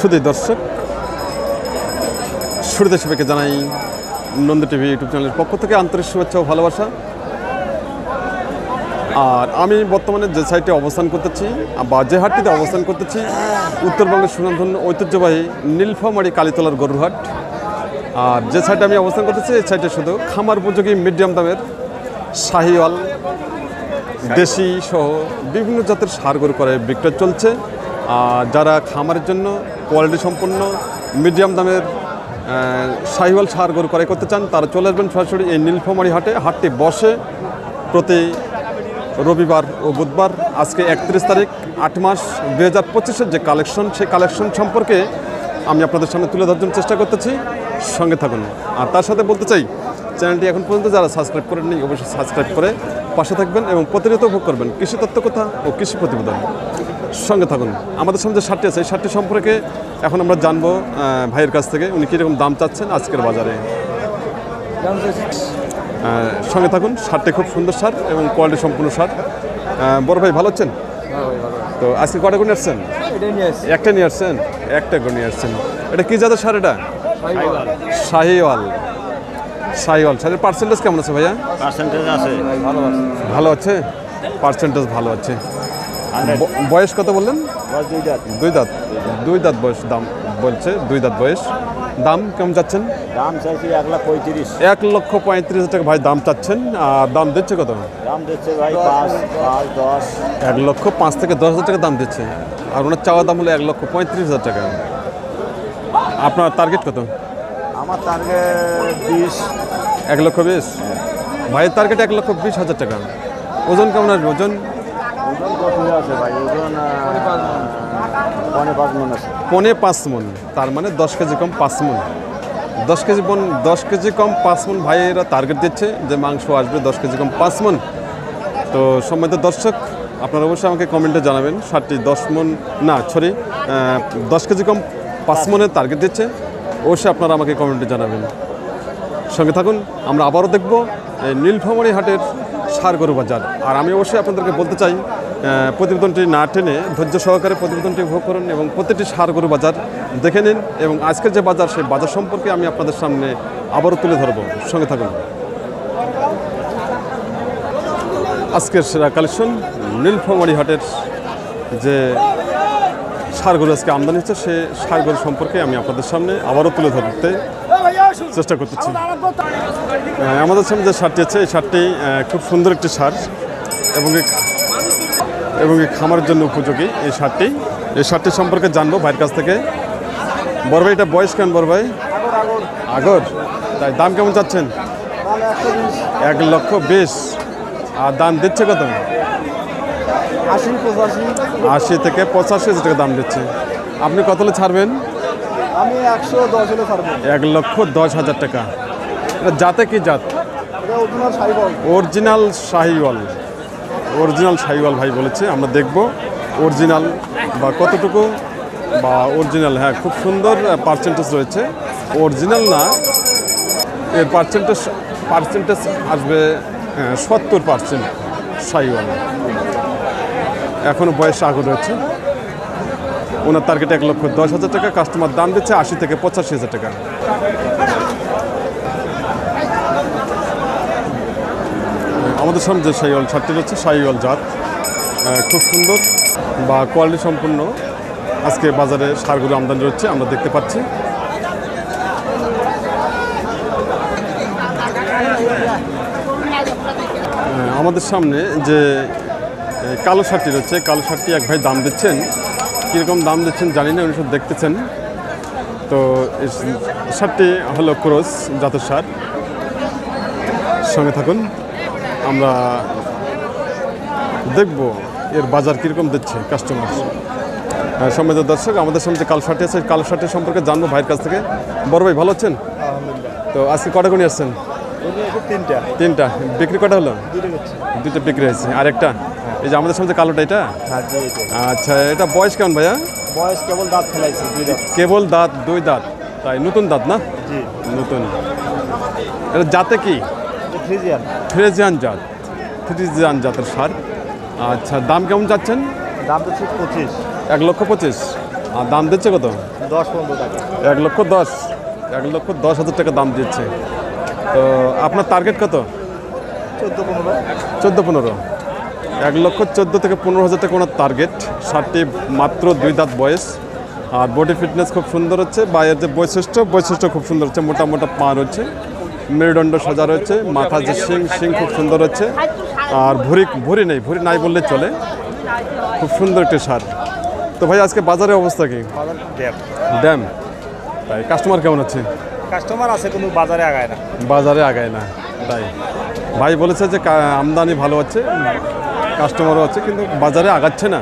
শুধু দর্শক শুরুতে সবাইকে জানাই নন্দ টিভি ইউটিউব চ্যানেলের পক্ষ থেকে আন্তরিক শুভেচ্ছা ও ভালোবাসা। আর আমি বর্তমানে যে সাইটে অবস্থান করতেছি, বা যে হাটটিতে অবস্থান করতেছি, উত্তরবঙ্গের সুনামধন্য ঐতিহ্যবাহী নীলফামারি কালীতলার গরুহাট আর যে সাইটে আমি অবস্থান করতেছি, এই সাইটে শুধু খামার উপযোগী মিডিয়াম দামের শাহিওয়াল, দেশি সহ বিভিন্ন জাতের সার গরু করে বিক্রয় চলছে। যারা খামারের জন্য কোয়ালিটি সম্পন্ন মিডিয়াম দামের আহ, শাহিওয়াল সার গরু ক্রয় করতে চান তারা চলে আসবেন সরাসরি এই নীলফামারি হাটে। হাটটি বসে প্রতি রবিবার ও বুধবার আজকে একত্রিশ তারিখ আট মাস দু হাজার পঁচিশের যে কালেকশন সেই কালেকশন সম্পর্কে আমি আপনাদের সামনে তুলে ধরার জন্য চেষ্টা করতেছি। সঙ্গে থাকুন। আর তার সাথে বলতে চাই চ্যানেলটি এখন পর্যন্ত যারা সাবস্ক্রাইব করেননি অবশ্যই সাবস্ক্রাইব করে পাশে থাকবেন এবং প্রতিনিয়ত উপভোগ করবেন কৃষি তত্ত্ব কথা ও কৃষি প্রতিবেদন। সঙ্গে থাকুন। আমাদের সামনে যে শার্টটি আছে এই শার্টটি সম্পর্কে এখন আমরা জানব ভাইয়ের কাছ থেকে উনি কীরকম দাম চাচ্ছেন আজকের বাজারে। সঙ্গে থাকুন শার্টটি খুব সুন্দর সার এবং কোয়ালিটি সম্পূর্ণ সার। বড় ভাই ভালো আছেন? তো আজকে কটা গুণ আসছেন? একটা নিয়ে আসছেন? একটা গুণ নিয়ে আসছেন। এটা কী জাতের সার এটা? শাহিওয়াল শাহিওয়াল সারের পার্সেন্টেজ কেমন আছে ভাইয়া? পার্সেন্টেজ আছে। ভালো আছে। ভালো আছে? পার্সেন্টেজ ভালো আছে। বয়স কত বললেন? দুই দাঁত। দুই দাঁত। বয়স দাম বলছে দুই দাঁত বয়স। দাম কেমন চাচ্ছেন? দাম চাইছি এক লাখ পঁয়ত্রিশ। এক লক্ষ পঁয়ত্রিশ টাকা ভাই দাম চাচ্ছেন। আর দাম দিচ্ছে কত? দাম দিচ্ছে ভাই পাঁচ পাঁচ দশ। এক লক্ষ পাঁচ থেকে দশ হাজার টাকা দাম দিচ্ছে। আর ওনার চাওয়া দাম হলো এক লক্ষ পঁয়ত্রিশ হাজার টাকা। আপনার টার্গেট কত? আমার টার্গেট বিশ। এক লক্ষ বিশ? ভাইয়ের টার্গেট এক লক্ষ বিশ হাজার টাকা। ওজন কেমন আসবে? ওজন? ওজন কত আছে ভাই? ওজন পনে পাঁচ মন আছে। পনে পাঁচ মন। তার মানে দশ কেজি কম পাঁচ মন। দশ কেজি পন দশ কেজি কম পাঁচ মন ভাইয়েরা টার্গেট দিচ্ছে যে মাংস আসবে দশ কেজি কম পাঁচ মন। তো সম্মানিত দর্শক আপনারা অবশ্যই আমাকে কমেন্টে জানাবেন। ষাটটি দশ মন না সরি দশ কেজি কম পাঁচ মনের টার্গেট দিচ্ছে। অবশ্যই আপনারা আমাকে কমেন্টে জানাবেন। সঙ্গে থাকুন, আমরা আবারও দেখব নীলফামারী হাটের সার গরু বাজার। আর আমি অবশ্যই আপনাদেরকে বলতে চাই প্রতিবেদনটি না টেনে ধৈর্য সহকারে প্রতিবেদনটি উপভোগ করুন এবং প্রতিটি সার গরু বাজার দেখে নিন এবং আজকের যে বাজার, সেই বাজার সম্পর্কে আমি আপনাদের সামনে আবারও তুলে ধরবো। সঙ্গে থাকুন। আজকের সেরা কালেকশন নীলফামারী হাটের যে সার গরু আজকে আমদানি হচ্ছে সে সারগুলো সম্পর্কে আমি আপনাদের সামনে আবারও তুলে ধরতে চেষ্টা করতেছি। আমাদের সামনে যে শার্টটি আছে এই আহ, খুব সুন্দর একটি সার এবং এবং এই খামারের জন্য উপযোগী এই শার্টটি এই শার্টটি সম্পর্কে জানব ভাইয়ের কাছ থেকে। বড় ভাই এটা বয়স কেন বড় ভাই? আগর। তাই দাম কেমন চাচ্ছেন? এক লক্ষ বিশ। আর দাম দিচ্ছে কত? আশি পঁচাশি। আশি থেকে পঁচাশি হাজার টাকা দাম দিচ্ছে। আপনি কত হলে ছাড়বেন? আমি একশো দশ হলে ছাড়বো। এক লক্ষ দশ হাজার টাকা। এটা জাতে কি জাত? Original original Sahiwal original Sahiwal ভাই বলেছে আমরা দেখব অরিজিনাল বা কতটুকু বা অরিজিনাল। হ্যাঁ খুব সুন্দর পার্সেন্টেজ রয়েছে। অরিজিনাল না এর পার্সেন্টেজ পার্সেন্টেজ আসবে সত্তর পার্সেন্ট শাহিওয়াল এখনও বয়স আগে রয়েছে। ওনার টার্গেট এক লক্ষ দশ হাজার টাকা কাস্টমার দাম দিচ্ছে আশি থেকে পঁচাশি হাজার টাকা। আমাদের সামনে যে শাহিওয়াল ছাড়টি রয়েছে, শাহিওয়াল জাত খুব সুন্দর বা কোয়ালিটি সম্পন্ন। আজকে বাজারে সারগুলো আমদানি রয়েছে, আমরা দেখতে পাচ্ছি। আমাদের সামনে যে কালো শার্টটি রয়েছে কালো শার্টটি এক ভাই দাম দিচ্ছেন। কীরকম দাম দিচ্ছেন জানি না উনি সব দেখতেছেন। তো শার্টটি হলো ক্রোস জাতের শার্ট। সঙ্গে থাকুন আমরা দেখব এর বাজার কীরকম দিচ্ছে কাস্টমার সম্মানিত দর্শক আমাদের সামনে যে কালো শার্টি আছে কালো শার্টের সম্পর্কে জানব ভাইয়ের কাছ থেকে। বড় ভাই ভালো আছেন? তো আজকে কটা গুণি আসছেন? তিনটা। তিনটা। বিক্রি কটা হলো? দুটো বিক্রি হয়েছে। আর একটা এই যে আমাদের সামনে কালোটা এটা? হ্যাঁ এটা। আচ্ছা এটা বয়স কেমন ভাইয়া? বয়স কেবল দাঁত ফেলাইছে কেবল দাঁত দুই দাঁত। তাই নতুন দাঁত না? জি। নতুন। এটা জাতে কি? এটা ফ্রিজিয়ান। জাত। ফ্রিজিয়ান জাতের সার। আচ্ছা দাম কেমন যাচ্ছেন দাম তো পঁচিশ। এক লক্ষ পঁচিশ। আর দাম দিচ্ছে কত? দশ পনেরো টাকা। এক লক্ষ দশ। এক লক্ষ দশ হাজার টাকা দাম দিচ্ছে। তো আপনার টার্গেট কত? চোদ্দ পনেরো। চোদ্দ পনেরো। এক লক্ষ চোদ্দ থেকে পনেরো হাজার টাকা ওনার টার্গেট ষাটটি মাত্র দুই দাঁত বয়স। আর বডি ফিটনেস খুব সুন্দর হচ্ছে। বা এর যে বৈশিষ্ট্য বৈশিষ্ট্য খুব সুন্দর হচ্ছে। মোটা মোটা পা রয়েছে। মেরুদণ্ড সোজা রয়েছে। মাথা যে শিং শিং খুব সুন্দর হচ্ছে। আর ভুরি ভুরি নেই ভুরি নাই বললে চলে। খুব সুন্দর একটি সার। তো ভাই আজকে বাজারের অবস্থা কি? ড্যাম। তাই কাস্টমার কেমন আছে? কাস্টমার আছে কিন্তু বাজারে আগায় না। বাজারে আগায় না তাই। ভাই বলেছে যে আমদানি ভালো হচ্ছে কাস্টমারও আছে কিন্তু বাজারে আগাচ্ছে না।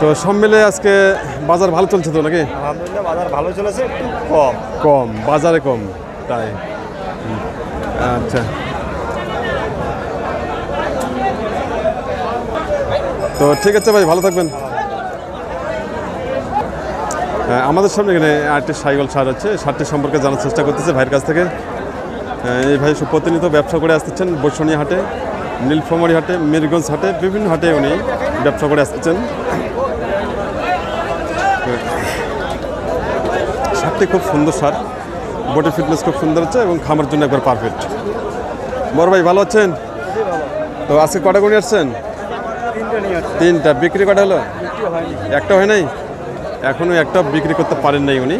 তো সব মিলে আজকে বাজার ভালো চলছে তো নাকি? আলহামদুলিল্লাহ বাজার ভালো চলেছে একটু কম। কম বাজারে কম তাই। আচ্ছা। তো ঠিক আছে ভাই ভালো থাকবেন। আমাদের সামনে এখানে আরেকটি সাইকেল সার আছে। সারটি সম্পর্কে জানার চেষ্টা করতেছে ভাইয়ের কাছ থেকে। হ্যাঁ, এই ভাই প্রতিনিয়ত ব্যবসা করে আসতেছেন বৈশনী হাটে নীলফামারি হাটে মিরগঞ্জ হাটে বিভিন্ন হাটে উনি ব্যবসা করে আসতেছেন। সারটি খুব সুন্দর সার। বডি ফিটনেস খুব সুন্দর হচ্ছে এবং খামার জন্য একবার পারফেক্ট। বড় ভাই ভালো আছেন? তো আজকে কটা গুণি আসছেন? তিনটে তিনটা। বিক্রি কটা হলো? একটা হয় নাই? এখনও একটা বিক্রি করতে পারেন নাই উনি।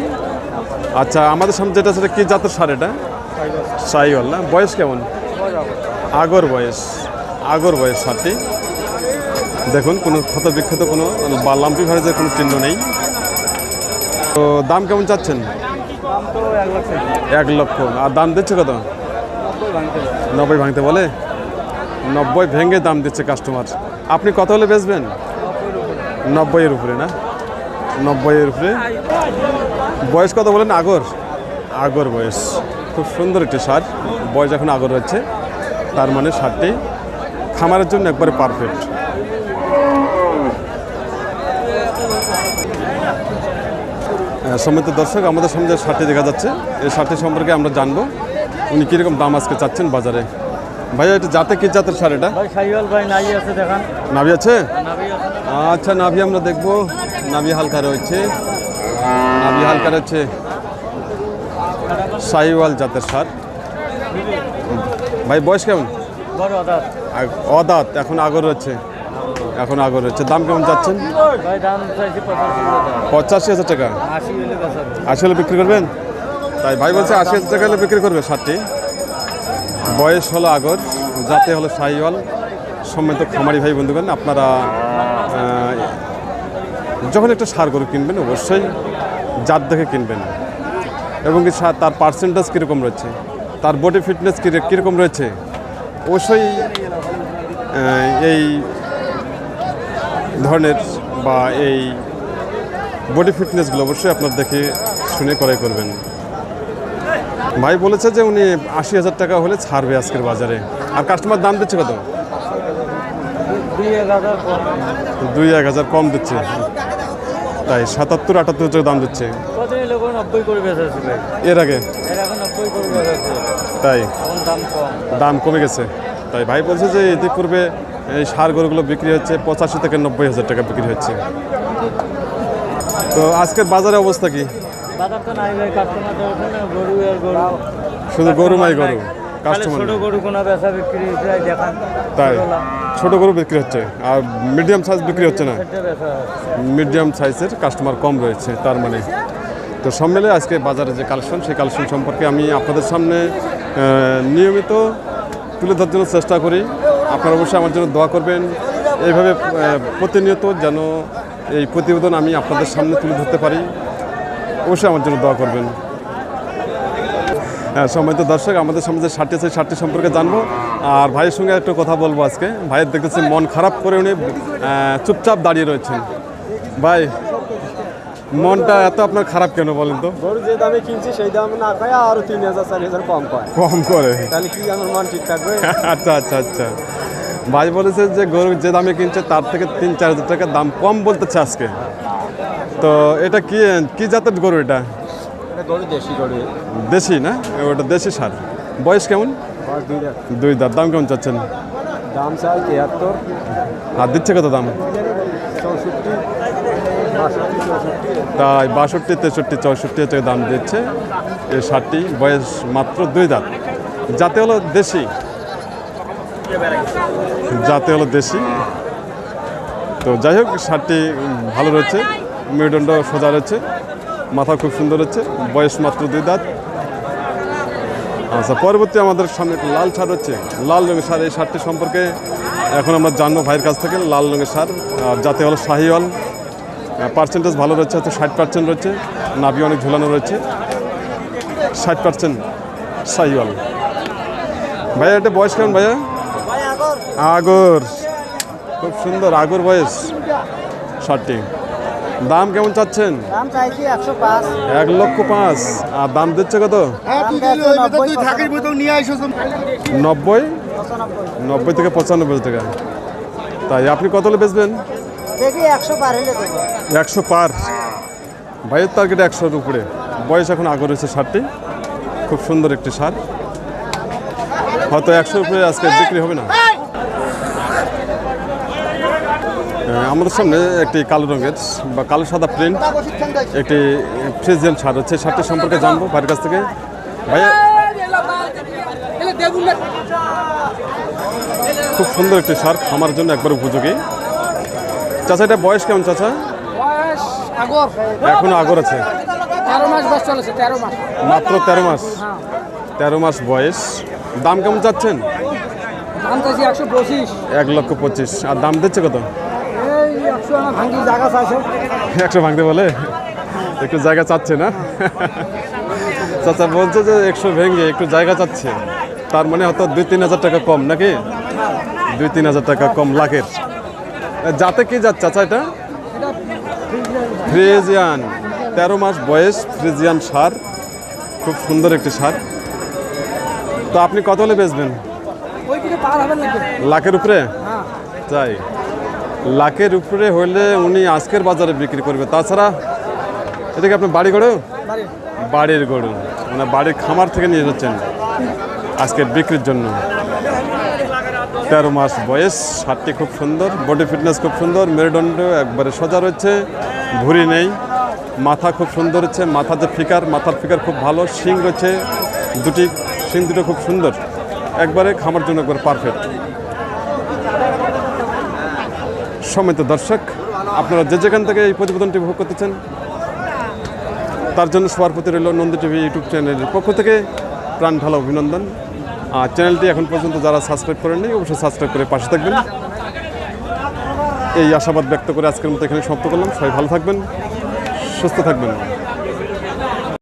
আচ্ছা আমাদের সামনে যেটা সেটা কি জাতের সার এটা? সাইওয়াল না? বয়স কেমন? আগর বয়স। আগর বয়স সারটি। দেখুন, কোনো ক্ষত বিক্ষত, কোনো বা লাম্পি ভাইরাসের কোনো চিহ্ন নেই। তো দাম কেমন চাচ্ছেন? এক লক্ষ। আর দাম দিচ্ছে কত? নব্বই ভাঙতে বলে? নব্বই ভেঙে দাম দিচ্ছে কাস্টমার আপনি কত হলে বেচবেন? নব্বইয়ের উপরে না? নব্বইয়ের উপরে। বয়স কত বলেন? আগর? আগর বয়স। খুব সুন্দর একটি সার বয়স এখন আগর হচ্ছে। তার মানে সারটি খামারের জন্য একবারে পারফেক্ট সম্মিত দর্শক, আমাদের সামনে যে শার্টটি দেখা যাচ্ছে, এই শার্টটি সম্পর্কে আমরা জানব। উনি কীরকম দাম আজকে চাচ্ছেন বাজারে? ভাইয়া এটা জাতে কি জাতের সার এটা? ভাই ভাই নাই আছে দেখান। নাভি আছে? আচ্ছা নাভি আমরা দেখব। নাভি হালকা রয়েছে। নাভি হালকা রয়েছে। সাইওয়াল জাতের সার ভাই বয়স কেমন? অদাঁত এখন আগর রয়েছে। এখন আগর রয়েছে। দাম কেমন ভাই চাইছি পঁচাশি হাজার টাকা। আশি হলে আশি হলে বিক্রি করবেন? তাই ভাই বলছে আশি হাজার টাকা হলে বিক্রি করবে সারটি বয়স হলো আগর, জাতে হলো সাইওয়াল। সম্মিত খামারি ভাই বন্ধুগণ, আপনারা যখন একটা সার গরু কিনবেন, অবশ্যই জাত দেখে কিনবেন। এবং তার পার্সেন্টেজ কীরকম রয়েছে? তার বডি ফিটনেস কীরকম রয়েছে? অবশ্যই এই ধরনের বা এই বডি ফিটনেসগুলো অবশ্যই আপনার দেখে শুনে ক্রয় করবেন। ভাই বলেছে যে উনি আশি হাজার টাকা হলে ছাড়বে আজকের বাজারে। আর কাস্টমার দাম দিচ্ছে কত? দুই এক হাজার কম দিচ্ছে। তাই সাতাত্তর আটাত্তর হাজার দাম দিচ্ছে। এর আগে? তাই? দাম কমে। গেছে। তাই ভাই বলছে যে ইতিপূর্বে এই সার গরুগুলো বিক্রি হচ্ছে পঁচাশি থেকে নব্বই হাজার টাকা বিক্রি হচ্ছে। তো আজকের বাজারে অবস্থা কি? বাজার তো নাই ভাই কাস্টমার তো ওঠে না গরু আর গরু। শুধু গরু মাই গরু কাস্টমার ছোট গরু কোনো বেচা বিক্রি প্রায় দেখান। তাই। ছোট গরু বিক্রি হচ্ছে আর মিডিয়াম সাইজ বিক্রি হচ্ছে না। মিডিয়াম সাইজের কাস্টমার কম রয়েছে তার মানে। তো সব মিলে আজকে বাজারে যে কালেকশন সেই কালেকশন সম্পর্কে আমি আপনাদের সামনে নিয়মিত তুলে ধরার জন্য চেষ্টা করি। আপনারা অবশ্যই আমার জন্য দোয়া করবেন। এইভাবে প্রতিনিয়ত যেন এই প্রতিবেদন আমি আপনাদের সামনে তুলে ধরতে পারি। অবশ্যই আমার জন্য দোয়া করবেন। হ্যাঁ সম্মানিত দর্শক আমাদের সামনে যে শার্টটি আছে শার্টটি সম্পর্কে জানব। আর ভাইয়ের সঙ্গে একটু কথা বলব আজকে। ভাইয়ের দেখতেছি মন খারাপ করে উনি চুপচাপ দাঁড়িয়ে রয়েছেন। ভাই মনটা এত আপনার খারাপ কেন বলেন তো? গরু যে দামে কিনছি সেই দামে না খায় আরও তিন হাজার চার হাজার কম পায়। কম করে। তাহলে কি আমার মন ঠিক থাকবে? আচ্ছা আচ্ছা আচ্ছা। ভাই বলেছে যে গরু যে দামে কিনছে তার থেকে তিন চার হাজার টাকা দাম কম বলতেছে আজকে। তো এটা কি কি জাতের গরু এটা? দেশি গরু। দেশি না? ওটা দেশি সার। বয়স কেমন? দুই দাঁত। দাম কেমন চাচ্ছেন? দাম চাই তিয়াত্তর। আর দিচ্ছে কত দাম? তাই বাষট্টি তেষট্টি চৌষট্টি টাকা দাম দিচ্ছে। এই শার্টটি বয়স মাত্র দুই দাঁত। যাতে হলো দেশি। যাতে হলো দেশি। তো যাই হোক শার্টটি ভালো রয়েছে। মেরুদণ্ড সোজা রয়েছে। মাথা খুব সুন্দর হচ্ছে বয়স মাত্র দুই দাঁত। আচ্ছা পরবর্তী আমাদের সামনে একটা লাল শার্ট হচ্ছে লাল রঙের সার এই শার্টটি সম্পর্কে এখন আমরা জানব ভাইয়ের কাছ থেকে। লাল রঙের সার আর যাতে হলো শাহিওয়াল। পার্সেন্টেজ ভালো রয়েছে হয়তো ষাট পার্সেন্ট রয়েছে। নাভি অনেক ঝুলানো রয়েছে। ষাট পার্সেন্ট শাহিওয়াল। ভাইয়া এটা বয়স কেমন ভাইয়া? আগর। খুব সুন্দর আগর বয়স। শার্টটি দাম কেমন চাচ্ছেন? দাম চাইছি একশো পাঁচ। এক লক্ষ পাঁচ। আর দাম দিচ্ছে কত? নব্বই নব্বই? থেকে পঁচানব্বই টাকা। তাই আপনি কত বেচবেন? দেখি একশো পার হলে দেবো। একশো পার। ভাইয়ের টার্গেট একশোর উপরে। বয়স এখন আগর রয়েছে শার্টটি খুব সুন্দর একটি শার্ট হয়তো একশোর উপরে আজকে বিক্রি হবে না। আমাদের সামনে একটি কালো রঙের বা কালো সাদা প্রিন্ট একটি ফ্রিজিয়ান শার্ট হচ্ছে শার্টের সম্পর্কে জানব বাড়ির কাছ থেকে। ভাইয়া খুব সুন্দর একটি শার্ট খামার জন্য একবার উপযোগী। চাচা এটা বয়স কেমন চাচা? এখনও আগর আছে? তেরো মাস বয়স চলেছে তেরো মাস। মাত্র তেরো মাস? তেরো মাস বয়স। দাম কেমন চাচ্ছেন? এক লক্ষ পঁচিশ। আর দাম দিচ্ছে কত? একশো ভাঙতে বলে? একটু জায়গা চাচ্ছে না? চাচা বলছে যে একশো ভেঙে একটু জায়গা চাচ্ছে। তার মানে হয়তো দুই তিন হাজার টাকা কম নাকি? দুই তিন হাজার টাকা কম লাখের। যাতে কি যাচ্ছে চাচা এটা? ফ্রিজিয়ান। তেরো মাস বয়স ফ্রিজিয়ান সার। খুব সুন্দর একটি সার। তো আপনি কত হলে বেচবেন? লাখের উপরে? হ্যাঁ। তাই লাখের উপরে হইলে উনি আজকের বাজারে বিক্রি করবে। তাছাড়া এটা কি আপনার বাড়ি গড়ু বাড়ি বাড়ির গরু। মানে বাড়ির খামার থেকে নিয়ে যাচ্ছেন আজকের বিক্রির জন্য। তেরো মাস বয়স হাতটি খুব সুন্দর বডি ফিটনেস খুব সুন্দর মেরুদণ্ড একবারে সোজা রয়েছে ভুঁড়ি নেই মাথা খুব সুন্দর হচ্ছে মাথা যে ফিকার মাথার ফিকার খুব ভালো শিং রয়েছে দুটি শিং দুটো খুব সুন্দর একবারে খামার জন্য একবার পারফেক্ট সমিত দর্শক, আপনারা যে যেখান থেকে এই প্রতিবেদনটি ভোগ করতেছেন, তার জন্য সবার প্রতি রইল নন্দী টিভি ইউটিউব চ্যানেলের পক্ষ থেকে প্রাণ ঢালা অভিনন্দন। আর চ্যানেলটি এখন পর্যন্ত যারা সাবস্ক্রাইব করেননি, অবশ্যই সাবস্ক্রাইব করে পাশে থাকবেন। এই আশাবাদ ব্যক্ত করে আজকের মতো এখানে সমাপ্ত করলাম। সবাই ভালো থাকবেন, সুস্থ থাকবেন।